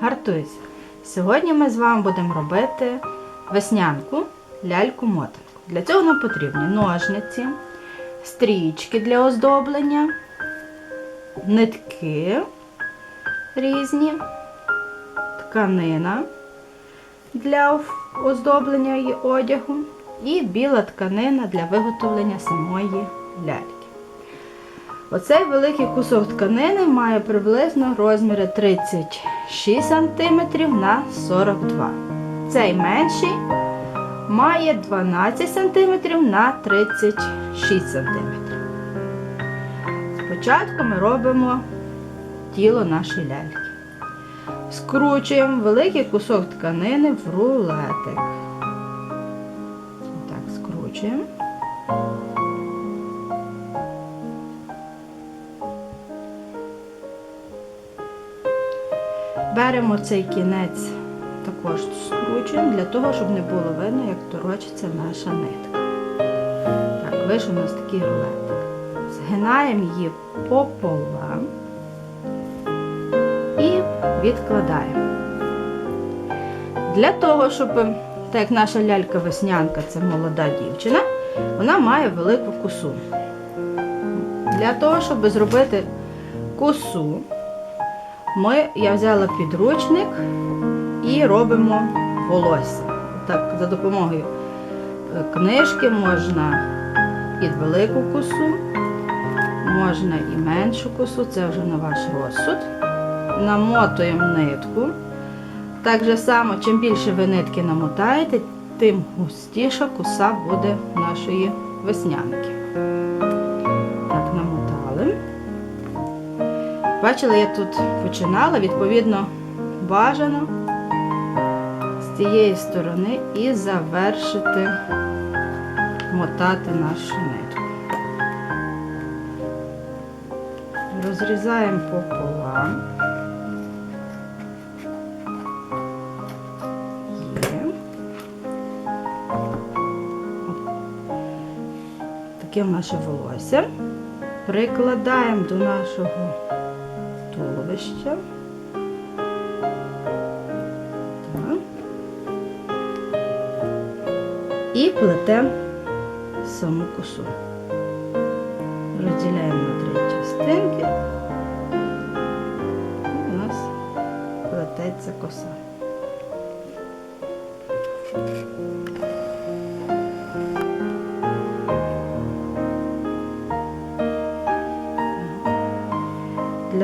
Гартуйся! Сьогодні ми з вами будемо робити веснянку ляльку-мотанку. Для цього нам потрібні ножниці, стрічки для оздоблення, нитки різні, тканина для оздоблення її одягу і біла тканина для виготовлення самої ляльки. Оцей великий кусок тканини має приблизно розміри 36 см на 42 Цей менший має 12 см на 36 см. Спочатку ми робимо тіло нашої ляльки. Скручуємо великий кусок тканини в рулетик. Так, скручуємо. Беремо цей кінець, також скручуємо для того, щоб не було видно, як торочиться наша нитка. Так, вийшов у нас такий рулетик. Згинаємо її пополам і відкладаємо. Для того, щоб, так як наша лялька веснянка це молода дівчина, вона має велику косу. Для того, щоб зробити косу, ми, я взяла підручник і робимо волосся. Так, за допомогою е, книжки можна під велику косу, можна і меншу косу, це вже на ваш розсуд. Намотуємо нитку. Так же само, чим більше ви нитки намотаєте, тим густіша коса буде нашої веснянки. Бачили, я тут починала, відповідно, бажано з цієї сторони і завершити мотати нашу нитку. Розрізаємо пополам. Є. Таке наше волосся. Прикладаємо до нашого туловища. Так. І плетемо саму косу. Розділяємо на три частинки. І у нас плететься коса.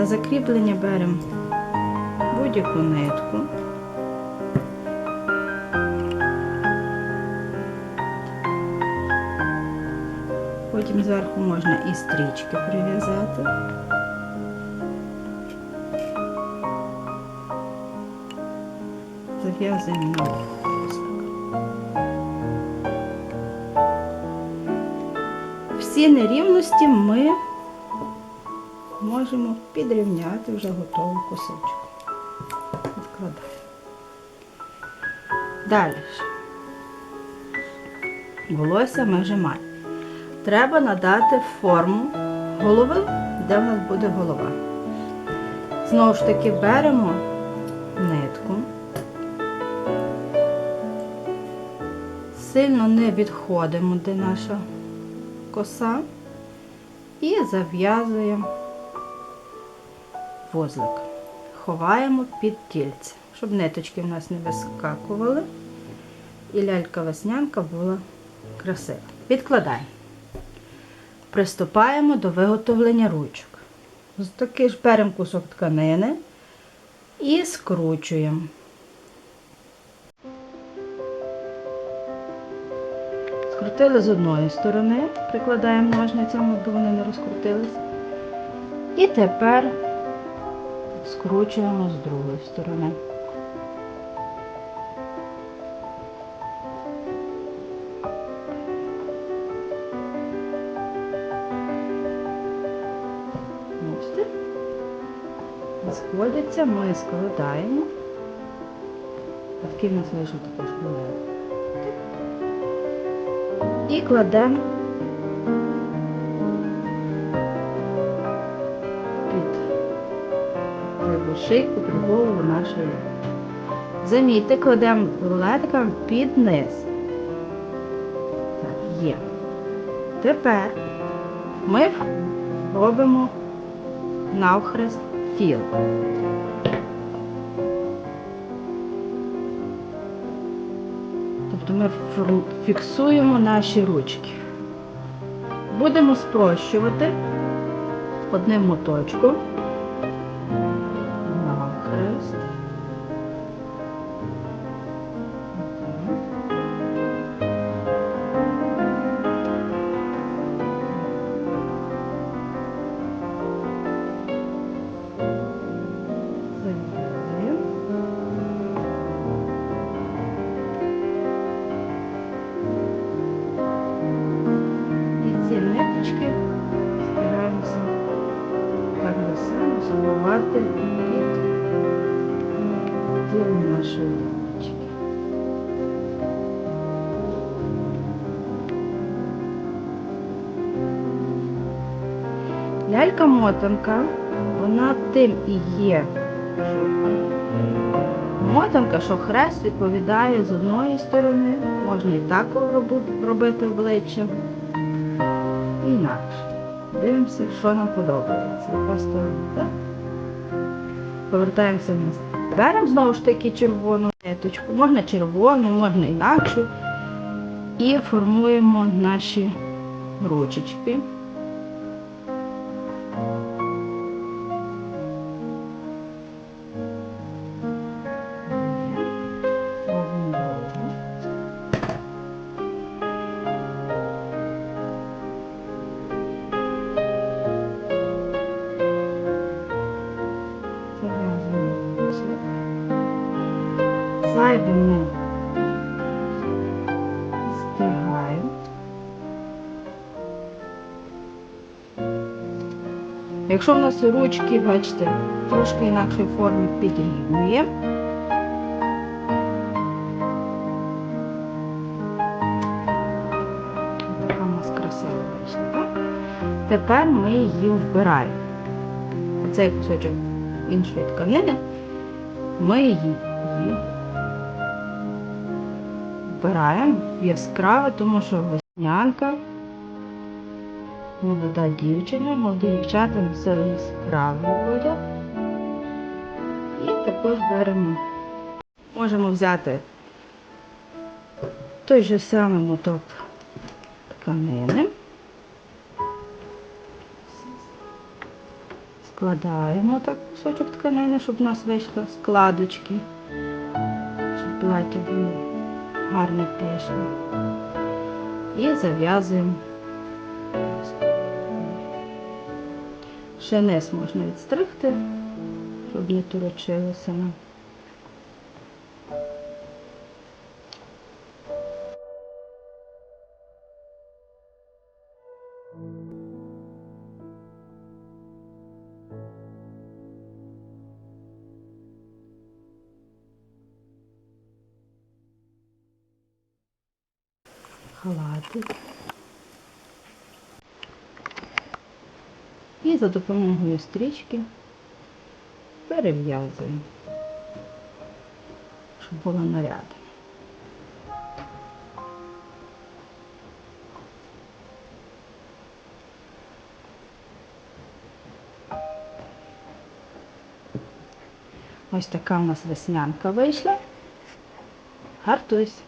Для закріплення беремо будь-яку нитку. Потім зверху можна і стрічки прив'язати. Зав'язуємо. Всі нерівності ми можемо підрівняти вже готову косичку. Відкладаємо. Далі. Волосся ми вже маємо. Треба надати форму голови, де в нас буде голова. Знову ж таки беремо нитку. Сильно не відходимо, де наша коса, і зав'язуємо вузлик. Ховаємо під тільце, щоб ниточки в нас не вискакували і лялька-веснянка була красива. Відкладаємо. Приступаємо до виготовлення ручок. Ось такий ж беремо кусок тканини і скручуємо. Скрутили з одної сторони, прикладаємо ножницями, аби вони не розкрутились. І тепер скручуємо з другої сторони. Бачите? Сходяться, ми складаємо. Такий в нас вийшов такий шпилек. І кладемо шийку голову нашої. Замітьте, кладемо рулетиком під низ. Так, є. Тепер ми робимо навхрест тіл. Тобто ми фіксуємо наші ручки. Будемо спрощувати одним моточком. Само сховати під тіло нашої лялечки. Лялька-мотанка, вона тим і є. Мотанка, що хрест відповідає з одної сторони, можна і так робити обличчя, інакше. Дивимося, що нам подобається. Просто так? Повертаємося вниз. Беремо знову ж таки червону ниточку, можна червону, можна інакшу. І формуємо наші ручечки. Зайве ми стягаємо. Якщо в нас ручки, бачите, трошки інакшої форми підрівнюємо. Така у нас красива вийшла. Тепер ми її вбираємо. Оцей кусочок іншої тканини, ми її вбираємо яскраво, тому що веснянка, молода дівчина, молоді дівчата носили яскравий одяг. І також беремо. Можемо взяти той же самий моток тканини. Складаємо так кусочок тканини, щоб у нас вийшли складочки, щоб плаття було гарно пишне. І зав'язуємо. Ще низ можна відстригти, щоб не турочилося нам. Халатик. І за допомогою стрічки перев'язуємо, щоб було наряд. Ось така у нас веснянка вийшла. Гартуйсь.